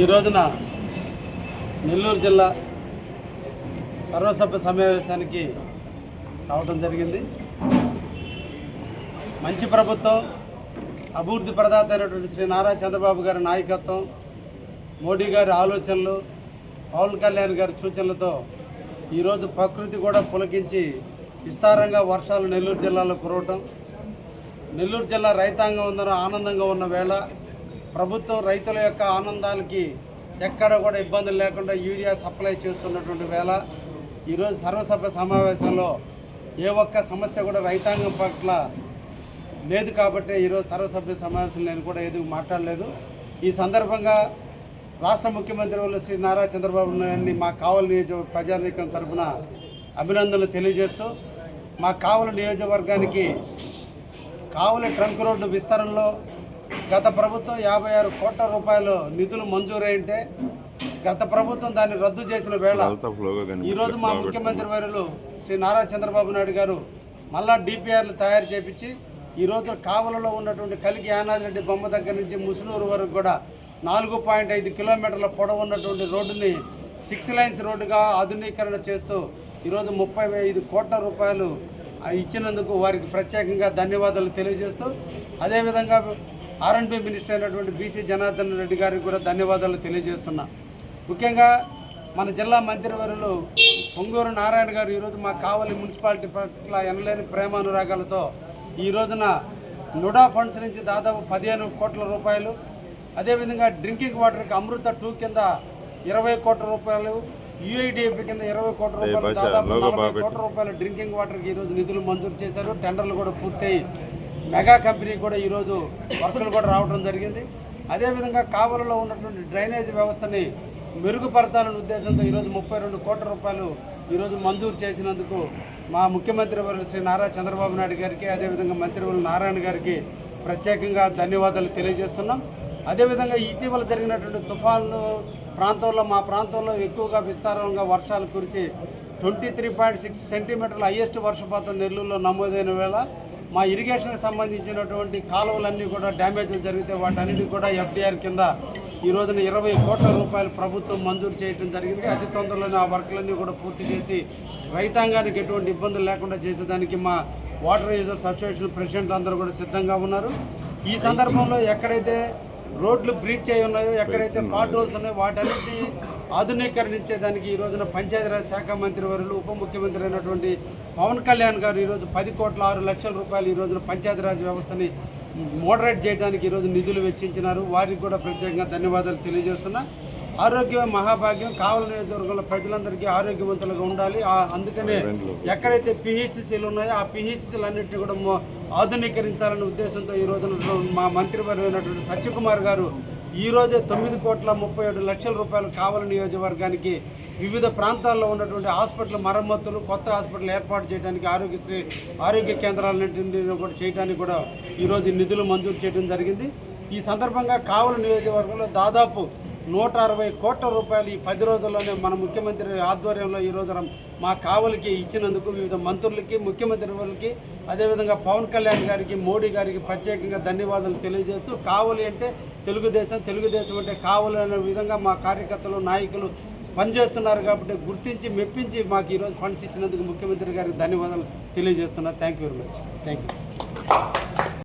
ఈ రోజున నెల్లూరు జిల్లా సర్వసభ్య సమావేశానికి రావడం జరిగింది. మంచి ప్రభుత్వం అభివృద్ధి ప్రదాత అయినటువంటి శ్రీ నారా చంద్రబాబు గారి నాయకత్వం మోడీ గారి ఆలోచనలు పవన్ కళ్యాణ్ గారి సూచనలతో ఈరోజు ప్రకృతి కూడా పులకించి విస్తారంగా వర్షాలు నెల్లూరు జిల్లాలో కురవటం. నెల్లూరు జిల్లా రైతాంగం అందరూ ఆనందంగా ఉన్న వేళ. ప్రభుత్వం రైతుల యొక్క ఆనందాలకి ఎక్కడ కూడా ఇబ్బందులు లేకుండా యూరియా సప్లై చేస్తున్నటువంటి వేళ ఈరోజు సర్వసభ్య సమావేశంలో ఏ ఒక్క సమస్య కూడా రైతాంగం పట్ల లేదు కాబట్టి ఈరోజు సర్వసభ్య సమావేశం నేను కూడా ఏది మాట్లాడలేదు. ఈ సందర్భంగా రాష్ట్ర ముఖ్యమంత్రి వాళ్ళు శ్రీ నారా చంద్రబాబు నాయుడిని మా కావలి నియోజక ప్రజానీకం తరఫున అభినందనలు తెలియజేస్తూ మా కావలి నియోజకవర్గానికి కావలి ట్రంక్ రోడ్డు విస్తరణలో గత ప్రభుత్వం యాభై ఆరు కోట్ల రూపాయలు నిధులు మంజూరైంటే గత ప్రభుత్వం దాన్ని రద్దు చేసిన వేళ ఈరోజు మా ముఖ్యమంత్రి వర్యులు శ్రీ నారా చంద్రబాబు నాయుడు గారు మళ్ళా డిపిఆర్లు తయారు చేపించి ఈరోజు కావలలో ఉన్నటువంటి కలిగి యానాదిరెడ్డి బొమ్మ దగ్గర నుంచి ముసునూరు వరకు కూడా నాలుగు పాయింట్ ఐదు కిలోమీటర్ల పొడవు ఉన్నటువంటి రోడ్డుని సిక్స్ లైన్స్ రోడ్డుగా ఆధునీకరణ చేస్తూ ఈరోజు ముప్పై ఐదు కోట్ల రూపాయలు ఇచ్చినందుకు వారికి ప్రత్యేకంగా ధన్యవాదాలు తెలియజేస్తూ అదేవిధంగా ఆర్ఎండ్బి మినిస్టర్ అయినటువంటి బీసీ జనార్దన్ రెడ్డి గారికి కూడా ధన్యవాదాలు తెలియజేస్తున్నా. ముఖ్యంగా మన జిల్లా మంత్రివర్యులు పొంగూరు నారాయణ గారు ఈరోజు మా కావలి మున్సిపాలిటీ పట్ల ఎనలేని ప్రేమానురాగాలతో ఈ రోజున నుడా ఫండ్స్ నుంచి దాదాపు పదిహేను కోట్ల రూపాయలు అదేవిధంగా డ్రింకింగ్ వాటర్కి అమృత టూ కింద ఇరవై కోట్ల రూపాయలు యుఐడిఎఫ్ కింద ఇరవై కోట్ల రూపాయలు దాదాపు నలభై కోట్ల రూపాయల డ్రింకింగ్ వాటర్కి ఈరోజు నిధులు మంజూరు చేశారు. టెండర్లు కూడా పూర్తయి మెగా కంపెనీ కూడా ఈరోజు వర్కులు కూడా రావడం జరిగింది. అదేవిధంగా కావలలో ఉన్నటువంటి డ్రైనేజ్ వ్యవస్థని మెరుగుపరచాలనే ఉద్దేశంతో ఈరోజు ముప్పై రెండు కోట్ల రూపాయలు ఈరోజు మంజూరు చేసినందుకు మా ముఖ్యమంత్రి వారు శ్రీ నారా చంద్రబాబు నాయుడు గారికి అదేవిధంగా మంత్రివర్యులు నారాయణ గారికి ప్రత్యేకంగా ధన్యవాదాలు తెలియజేస్తున్నాం. అదేవిధంగా ఇటీవల జరిగినటువంటి తుఫాను ప్రాంతంలో మా ప్రాంతంలో ఎక్కువగా విస్తారంగా వర్షాలు కురిచి ట్వంటీ త్రీ పాయింట్ సిక్స్ సెంటీమీటర్ల హయ్యెస్ట్ వర్షపాతం నెల్లూరులో నమోదైన వేళ మా ఇరిగేషన్కి సంబంధించినటువంటి కాలువలన్నీ కూడా డ్యామేజ్లు జరిగితే వాటన్నిటి కూడా ఎఫ్డీఆర్ కింద ఈ రోజున ఇరవై కోట్ల రూపాయలు ప్రభుత్వం మంజూరు చేయడం జరిగింది. అతి తొందరలోనే ఆ వర్క్లన్నీ కూడా పూర్తి చేసి రైతాంగానికి ఎటువంటి ఇబ్బందులు లేకుండా చేసేదానికి మా వాటర్ యూజర్స్ అసోసియేషన్ ప్రెసిడెంట్ అందరూ కూడా సిద్ధంగా ఉన్నారు. ఈ సందర్భంలో ఎక్కడైతే రోడ్లు బ్రీచ్ అయి ఉన్నాయో ఎక్కడైతే పాట్ హోల్స్ ఉన్నాయో. వాటన్నిటి ఆధునీకరణించేదానికి ఈ రోజున పంచాయతీరాజ్ శాఖ మంత్రి వర్యులు ఉప ముఖ్యమంత్రి అయినటువంటి పవన్ కళ్యాణ్ గారు ఈరోజు పది కోట్ల ఆరు లక్షల రూపాయలు ఈ రోజున పంచాయతీరాజ్ వ్యవస్థని మోడరేట్ చేయడానికి ఈరోజు నిధులు వెచ్చించినారు. వారికి కూడా ప్రత్యేకంగా ధన్యవాదాలు తెలియజేస్తున్నా. ఆరోగ్యం మహాభాగ్యం. కావల నియోజకవర్గంలో ప్రజలందరికీ ఆరోగ్యవంతులుగా ఉండాలి. అందుకనే ఎక్కడైతే పిహెచ్సిలు ఉన్నాయో ఆ పిహెచ్సిలు అన్నింటినీ కూడా ఆధునీకరించాలనే ఉద్దేశంతో ఈ రోజున మా మంత్రివర్గమైనటువంటి సత్యకుమార్ గారు ఈరోజే తొమ్మిది కోట్ల ముప్పై ఏడు లక్షల రూపాయలు కావల నియోజకవర్గానికి వివిధ ప్రాంతాల్లో ఉన్నటువంటి హాస్పిటల్ మరమ్మతులు కొత్త హాస్పిటల్ ఏర్పాటు చేయడానికి ఆరోగ్యశ్రీ ఆరోగ్య కేంద్రాలన్నింటినీ కూడా చేయడానికి కూడా ఈరోజు నిధులు మంజూరు చేయడం జరిగింది. ఈ సందర్భంగా కావల నియోజకవర్గంలో దాదాపు నూట అరవై కోట్ల రూపాయలు ఈ పది రోజుల్లోనే మన ముఖ్యమంత్రి ఆధ్వర్యంలో ఈ రోజున మా కావలికి ఇచ్చినందుకు వివిధ మంత్రులకి ముఖ్యమంత్రి వారికి అదేవిధంగా పవన్ కళ్యాణ్ గారికి మోడీ గారికి ప్రత్యేకంగా ధన్యవాదాలు తెలియజేస్తూ కావలి అంటే తెలుగుదేశం తెలుగుదేశం అంటే కావలి అనే విధంగా మా కార్యకర్తలు నాయకులు పనిచేస్తున్నారు కాబట్టి గుర్తించి మెప్పించి మాకు ఈరోజు ఫండ్స్ ఇచ్చినందుకు ముఖ్యమంత్రి గారికి ధన్యవాదాలు తెలియజేస్తున్నారు thank you very much thank you